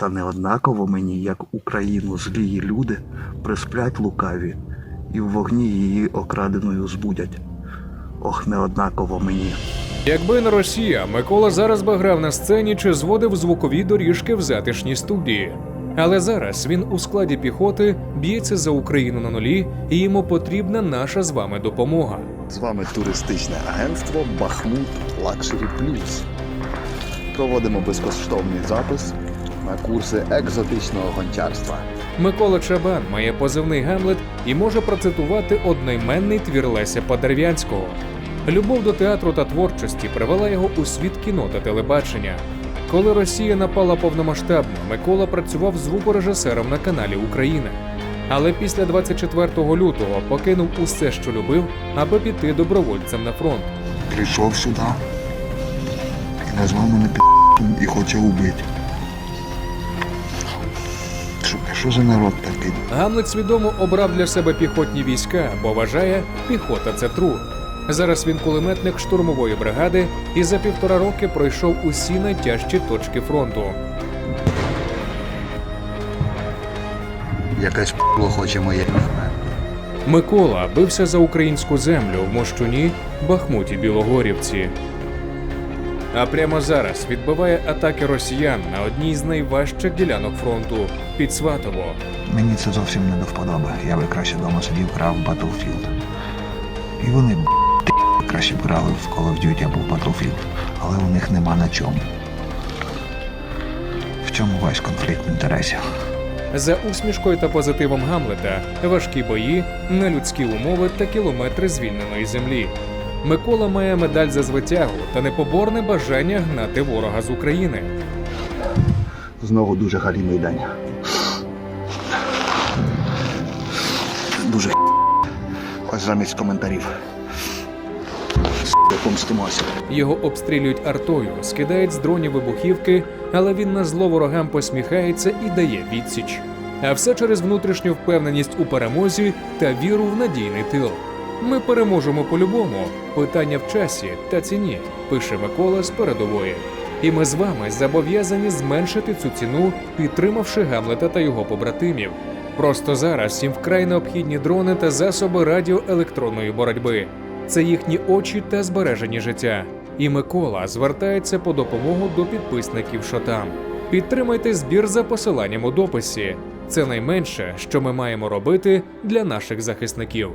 Та не однаково мені, як Україну злії люди присплять лукаві, і в вогні її окраденою збудять. Ох, не однаково мені. Якби не Росія, Микола зараз би грав на сцені чи зводив звукові доріжки в затишній студії. Але зараз він у складі піхоти б'ється за Україну на нулі, і йому потрібна наша з вами допомога. З вами туристичне агентство Бахмут Лакшері Плюс. Проводимо безкоштовний запис на курси екзотичного гончарства. Микола Чабан має позивний Гамлет і може процитувати одноіменний твір Леся Подерв'янського. Любов до театру та творчості привела його у світ кіно та телебачення. Коли Росія напала повномасштабно, Микола працював звукорежисером на каналі Україна. Але після 24 лютого покинув усе, що любив, аби піти добровольцем на фронт. прийшов сюди і назвав мене пі***м і хоче убити. Що, за народ такий? Гамлет свідомо обрав для себе піхотні війська, бо вважає, піхота це тру. Зараз він кулеметник штурмової бригади і за півтора роки пройшов усі найтяжчі точки фронту. Якась п***ло хоче моє. Микола бився за українську землю в Мощуні, Бахмуті, Білогорівці. А прямо зараз відбиває атаки росіян на одній з найважчих ділянок фронту під Сватово. Мені це зовсім не до вподоби. Я би краще вдома сидів, грав в Battlefield. І вони б, краще б грали в Call of Duty або в Battlefield. Але у них нема на чому. В чому весь конфлікт інтересів? За усмішкою та позитивом Гамлета важкі бої, нелюдські умови та кілометри звільненої землі. Микола має медаль за звитягу та непоборне бажання гнати ворога з України. Знову дуже галімий день. Дуже ось замість коментарів. Помстимося. Його обстрілюють артою, скидають з дронів вибухівки, але він на зло ворогам посміхається і дає відсіч. А все через внутрішню впевненість у перемозі та віру в надійний тил. Ми переможемо по-любому. Питання в часі та ціні, пише Микола з передової. І ми з вами зобов'язані зменшити цю ціну, підтримавши Гамлета та його побратимів. Просто зараз їм вкрай необхідні дрони та засоби радіоелектронної боротьби. Це їхні очі та збережені життя. І Микола звертається по допомогу до підписників Шотам. Підтримайте збір за посиланням у дописі. Це найменше, що ми маємо робити для наших захисників.